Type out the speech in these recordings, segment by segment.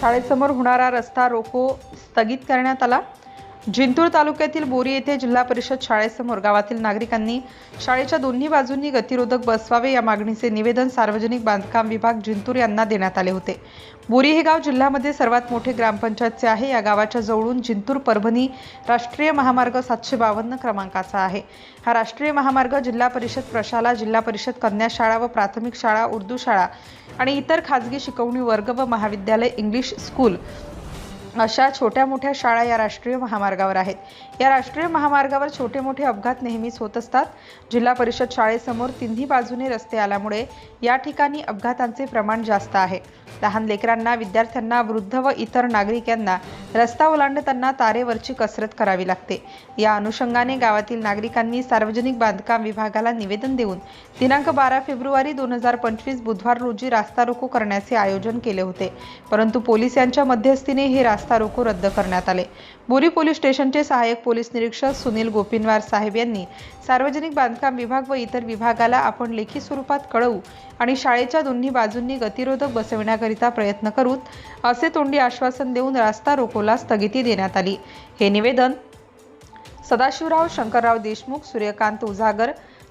शाळेसमोर होणारा रस्ता रोको स्थगित करण्यात आला. जिंतूर तालुक्यातील बोरी येथे जिल्हा परिषद शाळेसमोर गावातील नागरिकांनी शाळेच्या दोन्ही बाजूंनी गतिरोधक बसवावे या मागणीचे निवेदन सार्वजनिक बांधकाम विभाग जिंतूर यांना देण्यात आले होते. बोरी हे गाव जिल्ह्यामध्ये सर्वात मोठे ग्रामपंचायतचे आहे. या गावाच्या जवळून जिंतूर परभणी राष्ट्रीय महामार्ग सातशे बावन्न क्रमांकाचा आहे. हा राष्ट्रीय महामार्ग जिल्हा परिषद प्रशाला जिल्हा परिषद कन्या शाळा व प्राथमिक शाळा उर्दू शाळा आणि इतर खाजगी शिकवणी वर्ग व महाविद्यालय इंग्लिश स्कूल अशा छोट्या मोठ्या शाळा या राष्ट्रीय महामार्गावर आहेत. या राष्ट्रीय महामार्गावर छोटे मोठे अपघात नेहमीच होत असतात. जिल्हा परिषद शाळेसमोर तिन्ही बाजूने रस्ते आल्यामुळे या ठिकाणी अपघातांचे प्रमाण जास्त आहे. लहान लेकरांना विद्यार्थ्यांना वृद्ध व इतर नागरिक यांना रस्ता ओलांडताना तारेवरची कसरत करावी लागते. या अनुषंगाने गावातील नागरिकांनी सार्वजनिक बांधकाम विभागाला निवेदन देऊन दिनांक बारा फेब्रुवारी दोन हजार पंचवीस बुधवार रोजी रास्ता रोको करण्याचे आयोजन केले होते. परंतु पोलिसांच्या मध्यस्थीने हे रास्ता रोको रद्द करण्यात आले. बोरी पोलीस स्टेशनचे सहाय्यक पोलीस निरीक्षक सुनील गोपिनवार साहेब यांनी सार्वजनिक बांधकाम विभाग व इतर विभागाला आपण लेखी स्वरूपात कळवू आणि शाळेच्या दोन्ही बाजूंनी गतिरोधक बसविण्याकरिता प्रयत्न करू असे तोंडी आश्वासन देऊन रास्ता रोकोला स्थगिती देण्यात आली. हे निवेदन सदाशिवराव शंकरराव देशमुख सूर्यकांत उजागर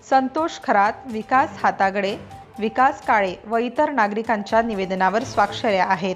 संतोष खरात विकास हातागडे विकास काळे व इतर नागरिकांच्या निवेदनावर स्वाक्षऱ्या आहेत.